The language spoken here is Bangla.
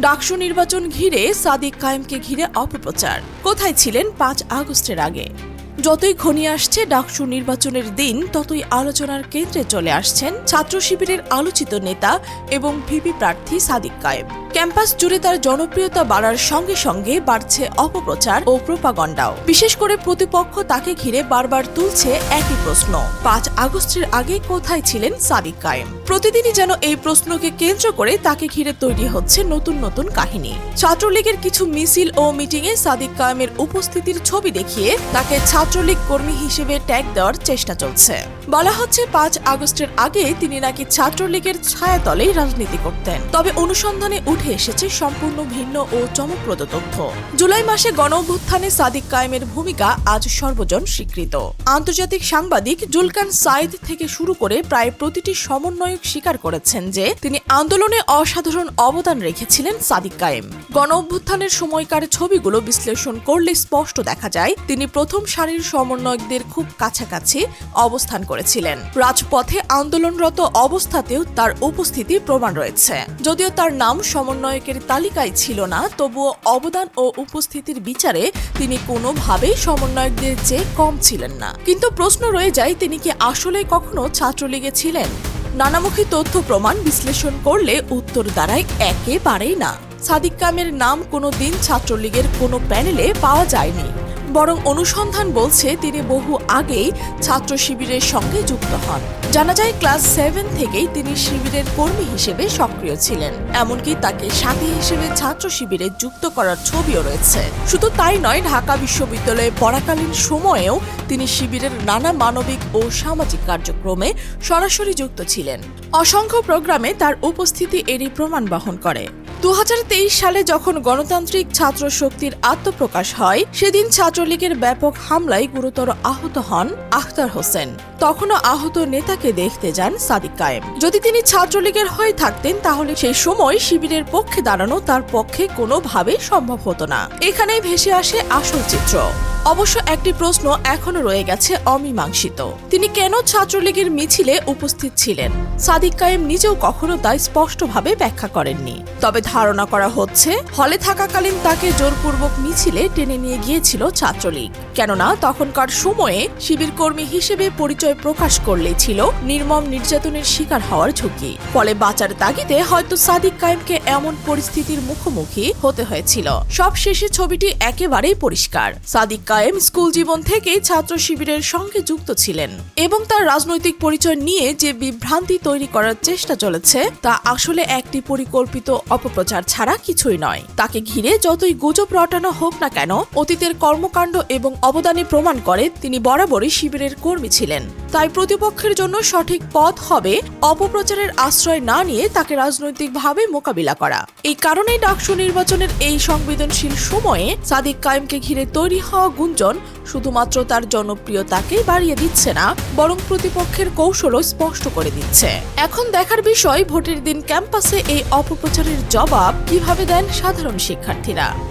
ডাকসু নির্বাচন ঘিরে সাদিক কায়েমকে ঘিরে অপপ্রচার। কোথায় ছিলেন পাঁচ আগস্টের আগে? যতই ঘনিয়ে আসছে ডাকসু নির্বাচনের দিন, ততই আলোচনার কেন্দ্রে চলে আসছেন ছাত্র শিবিরের আলোচিত নেতা এবং ভিপি প্রার্থী সাদিক কায়েম। ক্যাম্পাস জুড়ে তার জনপ্রিয়তা বাড়ার সঙ্গে সঙ্গে বাড়ছে অপপ্রচার ও প্রোপাগন্ডাও। বিশেষ করে প্রতিপক্ষ তাকে ঘিরে বারবার তুলছে একই প্রশ্ন, পাঁচ আগস্টের আগে কোথায় ছিলেন সাদিক কায়েম? প্রতিদিনই যেন এই প্রশ্নকে কেন্দ্র করে তাকে ঘিরে তৈরি হচ্ছে নতুন নতুন কাহিনী। ছাত্রলীগের কিছু মিছিল ও মিটিংয়ে সাদিক কায়েমের উপস্থিতির ছবি দেখিয়ে তাকে ছাত্রলীগ কর্মী হিসেবে ট্যাগ দেওয়ার চেষ্টা চলছে। বলা হচ্ছে পাঁচ আগস্টের আগে তিনি নাকি ছাত্রলীগের ছায়াতলেই রাজনীতি করতেন। তবে অনুসন্ধানে উঠে এসেছে সম্পূর্ণ ভিন্ন ও চমকপ্রদ তথ্য। জুলাই মাসে গণ অভ্যুত্থানে সাদিক কায়েমের ভূমিকা আজ সর্বজন স্বীকৃত। আন্তর্জাতিক সাংবাদিক জুলকান সাইদ থেকে শুরু করে প্রায় প্রতিটি সমন্বয়ক স্বীকার করেছেন যে, তিনি আন্দোলনে অসাধারণ অবদান রেখেছিলেন সাদিক কায়েম। গণ অভ্যুত্থানের সময়কার ছবিগুলো বিশ্লেষণ করলে স্পষ্ট দেখা যায়, তিনি প্রথম সারির সমন্বয়কদের খুব কাছাকাছি অবস্থান করেছিলেন। রাজপথে আন্দোলনরত অবস্থাতেও তার উপস্থিতি প্রমাণ রয়েছে। যদিও তার নাম সমন্বয়কের তালিকায় ছিল না, তবুও অবদান ও উপস্থিতির বিচারে তিনি কোনোভাবেই সমন্বয়কদের চেয়ে কম ছিলেন না। কিন্তু প্রশ্ন রয়ে যায়, তিনি কি আসলে কখনো ছাত্রলীগে ছিলেন? নানামুখী তথ্য প্রমাণ বিশ্লেষণ করলে উত্তর দাঁড়ায় একেবারেই না। সাদিক কামের নাম কোনো দিন ছাত্রলীগের কোনো প্যানেলে পাওয়া যায়নি। বরং অনুসন্ধান বলছে তিনি বহু আগেই ছাত্র শিবিরের সঙ্গে যুক্ত হন। জানা যায়, ক্লাস সেভেন থেকেই তিনি শিবিরের কর্মী হিসেবে সক্রিয় ছিলেন। এমনকি তাকে সাথী হিসেবে ছাত্র শিবিরে যুক্ত করার ছবিও রয়েছে। শুধু তাই নয়, ঢাকা বিশ্ববিদ্যালয়ে পড়াকালীন সময়েও তিনি শিবিরের নানা মানবিক ও সামাজিক কার্যক্রমে সরাসরি যুক্ত ছিলেন। অসংখ্য প্রোগ্রামে তার উপস্থিতি এরই প্রমাণ বহন করে। দু হাজার তেইশ সালে যখন গণতান্ত্রিক ছাত্র শক্তির আত্মপ্রকাশ হয়, সেদিন ছাত্রলীগের ব্যাপক হামলায় গুরুতর আহত হন আখতার হোসেন। তখনও আহত নেতাকে দেখতে যান সাদিক কায়েম। যদি তিনি ছাত্রলীগের হয়ে থাকতেন, তাহলে সেই সময় শিবিরের পক্ষে দাঁড়ানো তার পক্ষে কোনোভাবে সম্ভব হতো না। এখানেই ভেসে আসে আসল চিত্র। অবশ্য একটি প্রশ্ন এখনও রয়ে গেছে অমীমাংসিত। তিনি কেন ছাত্রলীগের মিছিলে উপস্থিত ছিলেন? সাদিক কায়েম নিজেও কখনো তা স্পষ্টভাবে ব্যাখ্যা করেননি। তবে ধারণা করা হচ্ছে, হলে থাকাকালীন তাকে জোরপূর্বক মিছিলে টেনে নিয়ে গিয়েছিল ছাত্রলীগ। কেননা তখনকার সময়ে শিবির কর্মী হিসেবে পরিচয় প্রকাশ করলেই ছিল নির্মম নির্যাতনের শিকার হওয়ার ঝুঁকি। ফলে বাঁচার তাগিদে হয়তো সাদিক কায়েমকে এমন পরিস্থিতির মুখোমুখি হতে হয়েছিল। সবশেষে ছবিটি একেবারেই পরিষ্কার। সাদিক কায়েম স্কুল জীবন থেকেই ছাত্র শিবিরের সঙ্গে যুক্ত ছিলেন এবং তার রাজনৈতিক পরিচয় নিয়ে যে বিভ্রান্তি তৈরি করার চেষ্টা চলেছে, তা আসলে একটি পরিকল্পিত অপপ্রচার ছাড়া কিছুই নয়। তাকে ঘিরে যতই গুজব রটানো হোক না কেন, অতীতের কর্মকাণ্ড এবং অবদানে প্রমাণ করে তিনি বরাবরই শিবিরের কর্মী ছিলেন। তাই প্রতিপক্ষের জন্য সঠিক পথ হবে অপপ্রচারের আশ্রয় না নিয়ে তাকে রাজনৈতিকভাবে মোকাবিলা করা। এই কারণেই ডাকসু নির্বাচনের এই সংবেদনশীল সময়ে সাদিক কায়েমকে ঘিরে তৈরি হওয়া গুঞ্জন শুধুমাত্র তার জনপ্রিয়তাকেই বাড়িয়ে দিচ্ছে না, বরং প্রতিপক্ষের কৌশলও স্পষ্ট করে দিচ্ছে। এখন দেখার বিষয়, ভোটের দিন ক্যাম্পাসে এই অপপ্রচারের জবাব কীভাবে দেন সাধারণ শিক্ষার্থীরা?